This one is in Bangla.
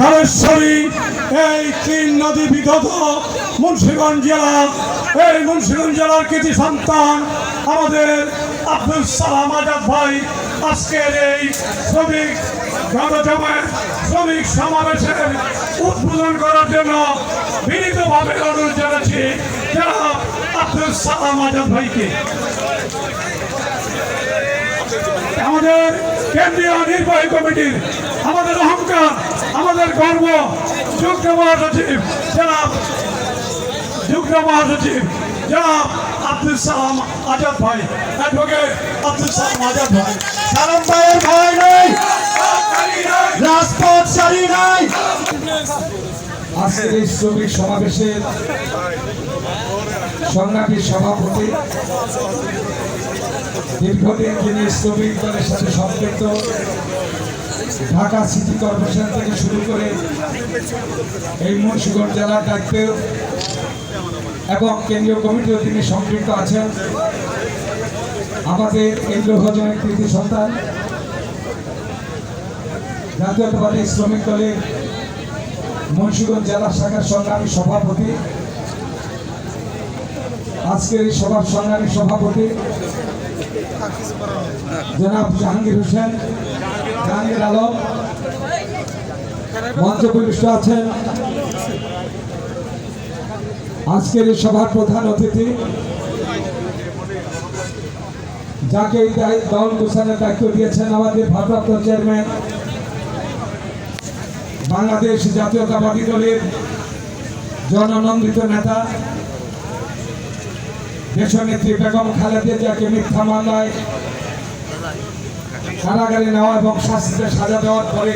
ধানেশ্বরী, এই তিন নদী বিগত মুন্সিগঞ্জ জেলা। এই মুন্সিগঞ্জ জেলার কৃতি সন্তান আমাদের আব্দুল সালাম আজাদ ভাই। আজকের এই শ্রমিক শ্রমিক সমাবেশের উদ্বোধন করার জন্য বিনীতভাবে অনুরোধ জানাচ্ছি যারা আব্দুল সালাম আজাদ ভাইকে। আমাদের কেন্দ্রীয় নির্বাহী কমিটির আমাদের অহংকার, আমাদের গর্ব। যুগ্ম মহাসচিব, জনাব যুগ্ম মহাসচিব, জনাব আব্দুল সালাম আজাদ ভাই অ্যাডভোকেট আব্দুল সালাম আজাদ ভাই। সালাম ভাইয়ের ভয় নেই। রাজপথ সারি নাই। আজকের এই শ্রমিক সমাবেশের সংগ্রামী সভাপতি দীর্ঘদিন যিনি শ্রমিক দলের সাথে সম্পৃক্ত, ঢাকা সিটি কর্পোরেশন থেকে শুরু করে এই মুন্সিগঞ্জ জেলার দায়িত্বে এবং কেন্দ্রীয় কমিটিও তিনি সম্পৃক্ত আছেন। আমাদের এই লোহজনের কৃতি সন্তান, জাতীয়তাবাদী শ্রমিক দলের মুন্সিগঞ্জ জেলা শাখার সংগ্রামী সভাপতি। আজকের এই সভার সংগ্রামী সভাপতি জনাব জাহাঙ্গীর হোসেন, জাহাঙ্গীর আলম মঞ্চপৃষ্ট আছেন। আজকের এই সভার প্রধান অতিথি, যাকে এই দল গোছানোর দায়িত্ব দিয়েছেন আমাদের ভারপ্রাপ্ত চেয়ারম্যান, বাংলাদেশ জাতীয়তাবাদী দলের জননন্দিত নেতা দেশনেত্রী বেগম খালেদা জিয়াকে মিথ্যা মামলায় কারাগারে নেওয়া এবং শাস্তিতে সাজা দেওয়ার পরে